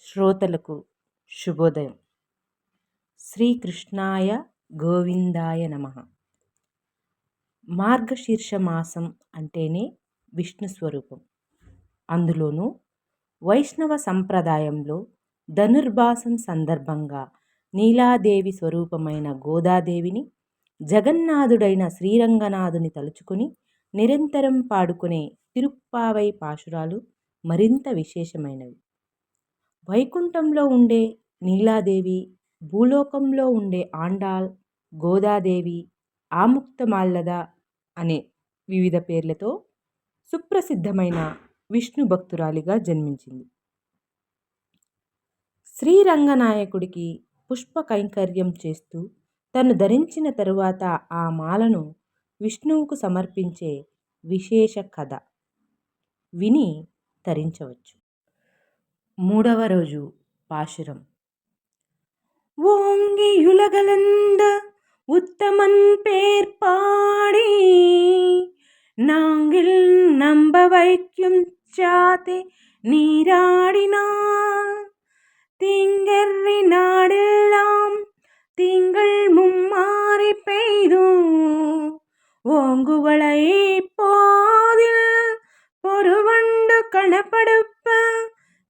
శ్రోతలకు శుభోదయం. శ్రీకృష్ణాయ గోవిందాయ నమ. మార్గశీర్ష మాసం అంటేనే విష్ణు స్వరూపం. అందులోనూ వైష్ణవ సంప్రదాయంలో ధనుర్భాసం సందర్భంగా నీలాదేవి స్వరూపమైన గోదాదేవిని జగన్నాథుడైన శ్రీరంగనాథుని తలుచుకుని నిరంతరం పాడుకునే తిరుప్పావై పాశురాలు మరింత విశేషమైనవి. వైకుంఠంలో ఉండే నీలాదేవి భూలోకంలో ఉండే ఆండాల్ గోదాదేవి ఆముక్తమాల్యద అనే వివిధ పేర్లతో సుప్రసిద్ధమైన విష్ణు భక్తురాలిగా జన్మించింది. శ్రీరంగనాయకుడికి పుష్ప కైంకర్యం చేస్తూ తను ధరించిన తరువాత ఆ మాలను విష్ణువుకు సమర్పించే విశేష కథ. విని తరించవచ్చు. మూడవ రోజు పాశురం ஓங்கியுலகலந்த உத்தமன் பேர் பாடி நாங்கள் நம்ப வைக்கும் சாதி நீராடினான் திங்கறி நாடெல்லாம் திங்கள் மும்மாறி பெய்தும் ஓங்குவளை போதில் பொறுவண்டு கணப்படுப்ப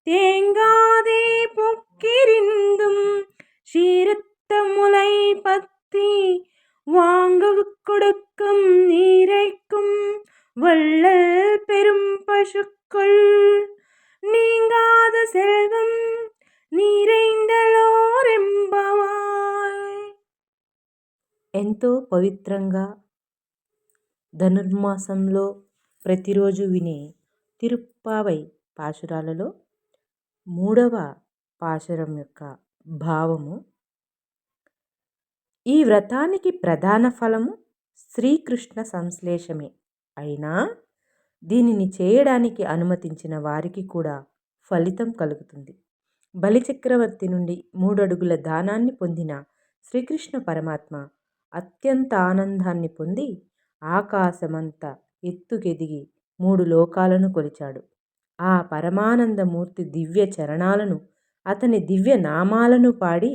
தேங்காதே பொக்கிரிந்தும் சீரத்த முலை பத்தி வாங்க கொடுக்கும் நீரைக்கும் வள்ளல் பெரும் பசுக்கள் நீங்காத செல்வம் నీరైందలోరెంబవాయ్ ఎంతో పవిత్రంగా ధనుర్మాసంలో ప్రతిరోజు వినే తిరుప్పావై పాశురాలలో మూడవ పాశురం యొక్క భావము ఈ వ్రతానికి ప్రధాన ఫలము శ్రీకృష్ణ సంశ్లేషమే. అయినా దీనిని చేయడానికి అనుమతించిన వారికి కూడా ఫలితం కలుగుతుంది. బలిచక్రవర్తి నుండి మూడడుగుల దానాన్ని పొందిన శ్రీకృష్ణ పరమాత్మ అత్యంత ఆనందాన్ని పొంది ఆకాశమంత ఎత్తుకెదిగి మూడు లోకాలను కొలిచాడు. ఆ పరమానందమూర్తి దివ్య చరణాలను అతని దివ్య నామాలను పాడి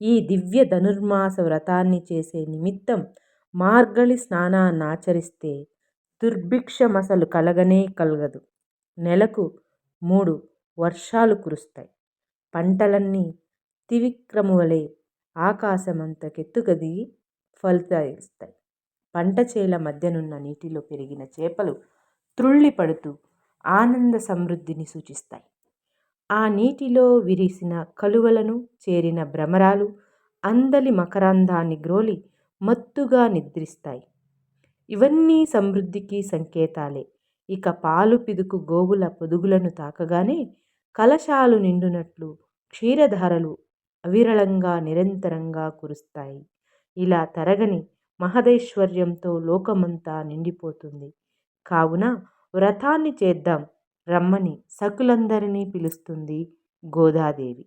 ఈ దివ్య ధనుర్మాస వ్రతాన్ని చేసే నిమిత్తం మార్గళి స్నానాన్నాచరిస్తే దుర్భిక్షమసలు కలగనే కలగదు. నెలకు మూడు వర్షాలు కురుస్తాయి. పంటలన్నీ త్రివిక్రమువలే ఆకాశమంతకెత్తుగదిగి ఫలితాయిస్తాయి. పంట చేల మధ్యనున్న నీటిలో పెరిగిన చేపలు త్రుళ్ళి పడుతూ ఆనంద సమృద్ధిని సూచిస్తాయి. ఆ నీటిలో విరిసిన కలువలను చేరిన భ్రమరాలు అందలి మకరందాన్ని గ్రోలి మత్తుగా నిద్రిస్తాయి. ఇవన్నీ సమృద్ధికి సంకేతాలే. ఇక పాలు పిదుకు గోవుల పొదుగులను తాకగానే కలశాలు నిండునట్లు క్షీరధారలు అవిరళంగా నిరంతరంగా కురుస్తాయి. ఇలా తరగని మహదైశ్వర్యంతో లోకమంతా నిండిపోతుంది. కావున వ్రతాన్ని చేద్దాం రమ్మని సకులందరినీ పిలుస్తుంది గోదాదేవి.